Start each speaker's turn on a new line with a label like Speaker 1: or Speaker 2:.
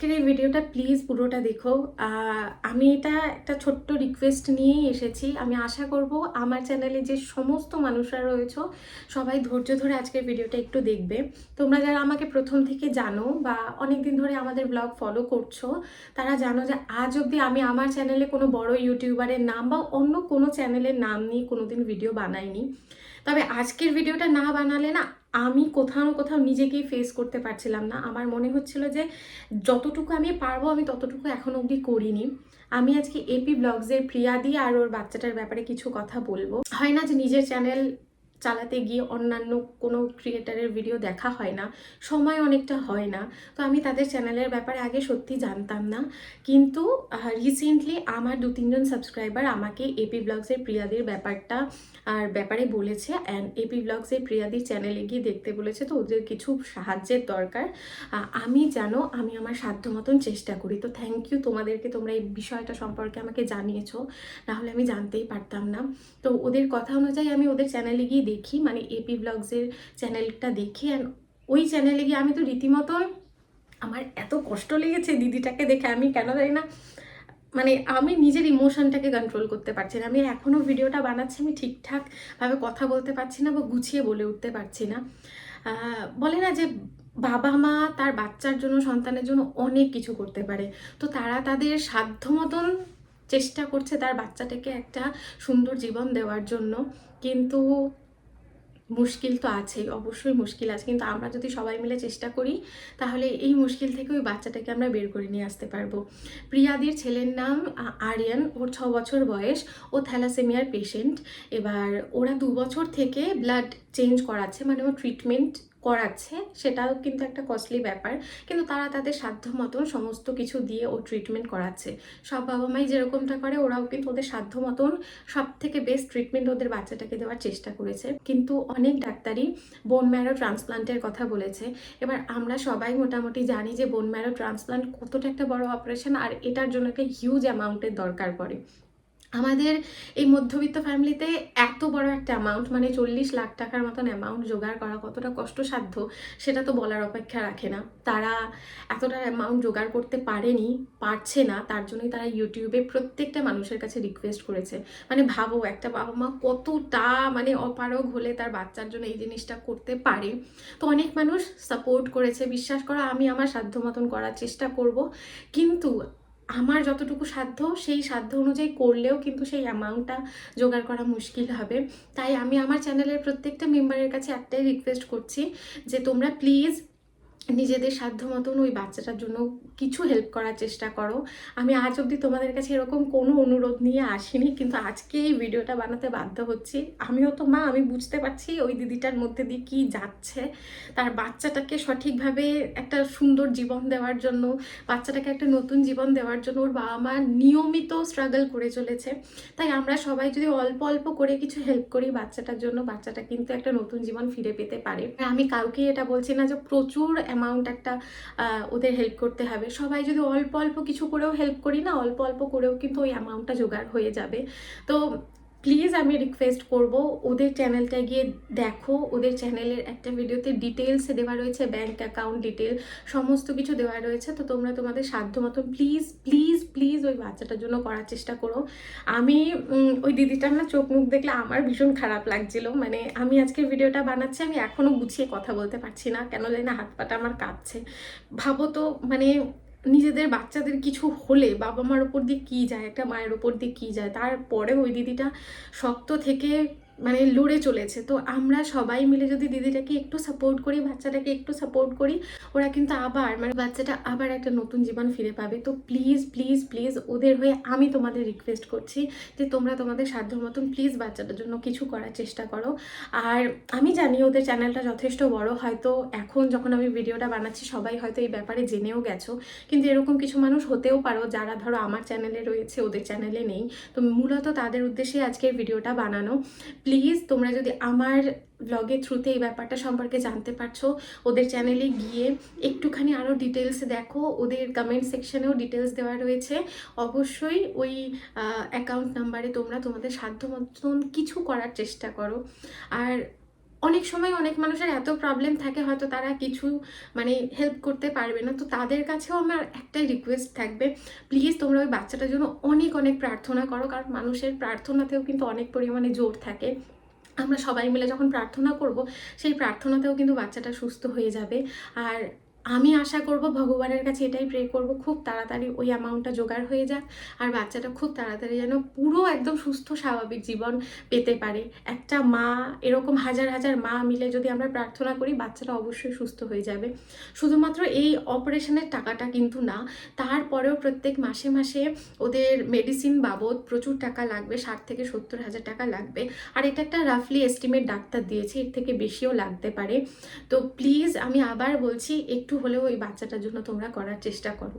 Speaker 1: আজকের এই ভিডিওটা প্লিজ পুরোটা দেখো। আমি এটা একটা ছোট্ট রিকোয়েস্ট নিয়েই এসেছি। আমি আশা করব আমার চ্যানেলে যে সমস্ত মানুষরা রয়েছে, সবাই ধৈর্য ধরে আজকের ভিডিওটা একটু দেখবে। তোমরা যারা আমাকে প্রথম থেকে জানো বা অনেক দিন ধরে আমাদের ব্লগ ফলো করছ, তারা জানো যে আজ অবধি আমি আমার চ্যানেলে কোনো বড় ইউটিউবারের নাম বা অন্য কোনো চ্যানেলের নাম নিয়ে কোনোদিন ভিডিও বানাইনি। তবে আজকের ভিডিওটা না বানালে না আমি কোথাও কোথাও নিজেকেই ফেস করতে পারছিলাম না। আমার মনে হচ্ছিল যে যতটুকু আমি পারব, আমি ততটুকু এখন অবধি করিনি। আমি আজকে এপি ব্লগসের প্রিয়া দিয়ে আর ওর বাচ্চাটার ব্যাপারে কিছু কথা বলব। হয় না যে নিজের চ্যানেল চালাতে গিয়ে অন্যান্য কোনো ক্রিয়েটারের ভিডিও দেখা হয় না, সময় অনেকটা হয় না। তো আমি তাদের চ্যানেলের ব্যাপারে আগে সত্যি জানতাম না। কিন্তু রিসেন্টলি আমার দু তিনজন সাবস্ক্রাইবার আমাকে এপি ব্লগসের প্রিয়াদির ব্যাপারটা, আর ব্যাপারে বলেছে। অ্যান্ড এপি ব্লগসের প্রিয়াদির চ্যানেলে গিয়ে দেখতে বলেছে, তো ওদের কিছু সাহায্যের দরকার। আমি জানো, আমি আমার সাধ্য মতন চেষ্টা করি। তো থ্যাংক ইউ তোমাদেরকে, তোমরা এই বিষয়টা সম্পর্কে আমাকে জানিয়েছো। নাহলে আমি জানতেই পারতাম না। তো ওদের কথা অনুযায়ী আমি ওদের চ্যানেলে গিয়ে দেখি মানে এপি ব্লগসের চ্যানেলটা দেখি অ্যান্ড ওই চ্যানেলে গিয়ে আমি তো রীতিমতন আমার এত কষ্ট লেগেছে দিদিটাকে দেখে, আমি কেন জানি না মানে আমি নিজের ইমোশনটাকে কন্ট্রোল করতে পারছি না। আমি এখনও ভিডিওটা বানাচ্ছি, আমি ঠিকঠাকভাবে কথা বলতে পারছি না বা গুছিয়ে বলে উঠতে পারছি না। বলে না যে বাবা মা তার বাচ্চার জন্য, সন্তানের জন্য অনেক কিছু করতে পারে। তো তারা তাদের সাধ্য মতন চেষ্টা করছে তার বাচ্চাটাকে একটা সুন্দর জীবন দেওয়ার জন্য। কিন্তু মুশকিল তো আছেই, অবশ্যই মুশকিল আছে। কিন্তু আমরা যদি সবাই মিলে চেষ্টা করি, তাহলে এই মুশকিল থেকে ওই বাচ্চাটাকে আমরা বের করে নিয়ে আসতে পারব। প্রিয়াদির ছেলের নাম আরিয়ান, ওর ছ বছর বয়স, ও থ্যালাসেমিয়ার পেশেন্ট এবার ওরা দু বছর থেকে ব্লাড চেঞ্জ করাচ্ছে মানে ও ট্রিটমেন্ট করাচ্ছে, সেটাও কিন্তু একটা কস্টলি ব্যাপার। কিন্তু তারা তাদের সাধ্য মতন সমস্ত কিছু দিয়ে ও ট্রিটমেন্ট করাচ্ছে। সব বাবা মাই যেরকমটা করে, ওরাও কিন্তু ওদের সাধ্য মতন সব থেকে বেস্ট ট্রিটমেন্ট ওদের বাচ্চাটাকে দেওয়ার চেষ্টা করেছে। কিন্তু অনেক ডাক্তারই বোন ম্যারো ট্রান্সপ্লান্টের কথা বলেছে। এবার আমরা সবাই মোটামুটি জানি যে বোন ম্যারো ট্রান্সপ্লান্ট কতটা একটা বড় অপারেশন আর এটার জন্য একটা হিউজ অ্যামাউন্টের দরকার পড়ে। আমাদের এই মধ্যবিত্ত ফ্যামিলিতে এত বড় একটা অ্যামাউন্ট মানে চল্লিশ লাখ টাকার মতন অ্যামাউন্ট জোগাড় করা কতটা কষ্টসাধ্য, সেটা তো বলার অপেক্ষা রাখে না। তারা এতটা অ্যামাউন্ট জোগাড় করতে পারেনি, পারছে না, তার জন্যই তারা ইউটিউবে প্রত্যেকটা মানুষের কাছে রিকোয়েস্ট করেছে। মানে ভাবো, একটা বাবা মা কতটা মানে অপারগ হলে তার বাচ্চার জন্য এই জিনিসটা করতে পারে। তো অনেক মানুষ সাপোর্ট করেছে, বিশ্বাস করা, আমি আমার সাধ্য মতন করার চেষ্টা করব। কিন্তু আমার যতটুকু সাধ্য, সেই সাধ্য অনুযায়ী করলেও কিন্তু সেই অ্যামাউন্টটা জোগাড় করা মুশকিল হবে। তাই আমি আমার চ্যানেলের প্রত্যেকটা মেম্বারের কাছে একটাই রিকোয়েস্ট করছি যে তোমরা প্লিজ নিজেদের সাধ্য মতন ওই বাচ্চাটার জন্য কিছু হেল্প করার চেষ্টা করো। আমি আজ অবধি তোমাদের কাছে এরকম কোনো অনুরোধ নিয়ে আসিনি, কিন্তু আজকে এই ভিডিওটা বানাতে বাধ্য হচ্ছি। আমিও তো মা, আমি বুঝতে পারছি ওই দিদিটার মধ্যে দিয়ে কী যাচ্ছে। তার বাচ্চাটাকে সঠিকভাবে একটা সুন্দর জীবন দেওয়ার জন্য, বাচ্চাটাকে একটা নতুন জীবন দেওয়ার জন্য ওর বাবা মা নিয়মিত স্ট্রাগল করে চলেছে। তাই আমরা সবাই যদি অল্প অল্প করে কিছু হেল্প করি বাচ্চাটার জন্য, বাচ্চাটা কিন্তু একটা নতুন জীবন ফিরে পেতে পারে। আমি কাউকে এটা বলছি না যে প্রচুর অ্যামাউন্ট একটা ওদের হেল্প করতে হবে। সবাই যদি অল্প অল্প কিছু করেও হেল্প করি না, অল্প অল্প করেও কিন্তু ওই অ্যামাউন্টটা জোগাড় হয়ে যাবে। তো প্লিজ আমি রিকোয়েস্ট করব ওদের চ্যানেলটা গিয়ে দেখো, ওদের চ্যানেলের একটা ভিডিওতে ডিটেলসে দেওয়া রয়েছে ব্যাংক অ্যাকাউন্ট ডিটেল সমস্ত কিছু দেওয়া রয়েছে। তো তোমরা তোমাদের সাধ্য মতন প্লিজ প্লিজ প্লিজ ওই বাচ্চাটার জন্য করার চেষ্টা করো। আমি ওই দিদিটার না চোখ মুখ দেখলে আমার ভীষণ খারাপ লাগছিল। মানে আমি আজকের ভিডিওটা বানাচ্ছি, আমি এখনও গুছিয়ে কথা বলতে পারছি না। কেন জানি না হাত পাটা আমার কাঁপছে। ভাবো তো মানে নিজেদের বাচ্চাদের কিছু হলে বাবা মার ওপর দিয়ে কী যায়, একটা মায়ের ওপর দিয়ে কী যায়? তারপরে ওই দিদিটা শক্ত থেকে মানে লড়ে চলেছে। তো আমরা সবাই মিলে যদি দিদিটাকে একটু সাপোর্ট করি, বাচ্চাটাকে একটু সাপোর্ট করি, ওরা কিন্তু আবার মানে বাচ্চাটা আবার একটা নতুন জীবন ফিরে পাবে। তো প্লিজ প্লিজ প্লিজ ওদের হয়ে আমি তোমাদের রিকোয়েস্ট করছি যে তোমরা তোমাদের সাধ্য মতন প্লিজ বাচ্চাটার জন্য কিছু করার চেষ্টা করো। আর আমি জানি ওদের চ্যানেলটা যথেষ্ট বড়, হয়তো এখন যখন আমি ভিডিওটা বানাচ্ছি, সবাই হয়তো এই ব্যাপারে জেনেও গেছো। কিন্তু এরকম কিছু মানুষ হতেও পারো যারা ধরো আমার চ্যানেলে রয়েছে, ওদের চ্যানেলে নেই। তো মূলত তাদের উদ্দেশ্যে আজকের ভিডিওটা বানানো। প্লিজ তোমরা যদি আমার ব্লগের থ্রুতে এই ব্যাপারটা সম্পর্কে জানতে পারছ, ওদের চ্যানেলে গিয়ে একটুখানি আরও ডিটেলস দেখো। ওদের কমেন্ট সেকশানেও ডিটেলস দেওয়া রয়েছে। অবশ্যই ওই অ্যাকাউন্ট নাম্বারে তোমরা তোমাদের সাধ্য মতন কিছু করার চেষ্টা করো। আর অনেক সময় অনেক মানুষের এত প্রবলেম থাকে, হয়তো তারা কিছু মানে হেল্প করতে পারবে না। তো তাদের কাছেও আমার একটাই রিকোয়েস্ট থাকবে প্লিজ তোমরা ওই বাচ্চাটার জন্য অনেক অনেক প্রার্থনা করো, কারণ মানুষের প্রার্থনাতেও কিন্তু অনেক পরিমাণে জোর থাকে। আমরা সবাই মিলে যখন প্রার্থনা করব, সেই প্রার্থনাতেও কিন্তু বাচ্চাটা সুস্থ হয়ে যাবে। আর আমি আশা করব ভগবানের কাছে এটাই প্রে করব, খুব তাড়াতাড়ি ওই অ্যামাউন্টটা জোগাড় হয়ে যাক আর বাচ্চাটা খুব তাড়াতাড়ি যেন পুরো একদম সুস্থ, স্বাভাবিক জীবন পেতে পারে। একটা মা, এরকম হাজার হাজার মা মিলে যদি আমরা প্রার্থনা করি, বাচ্চাটা অবশ্যই সুস্থ হয়ে যাবে। শুধুমাত্র এই অপারেশনের টাকাটা কিন্তু না, তারপরেও প্রত্যেক মাসে মাসে ওদের মেডিসিন বাবদ প্রচুর টাকা লাগবে, ষাট থেকে সত্তর হাজার টাকা লাগবে। আর এটা একটা রাফলি এস্টিমেট ডাক্তার দিয়েছে, এর থেকে বেশিও লাগতে পারে। তো প্লিজ আমি আবার বলছি একটু হলেও ওই বাচ্চাটার জন্য তোমরা করার চেষ্টা করো।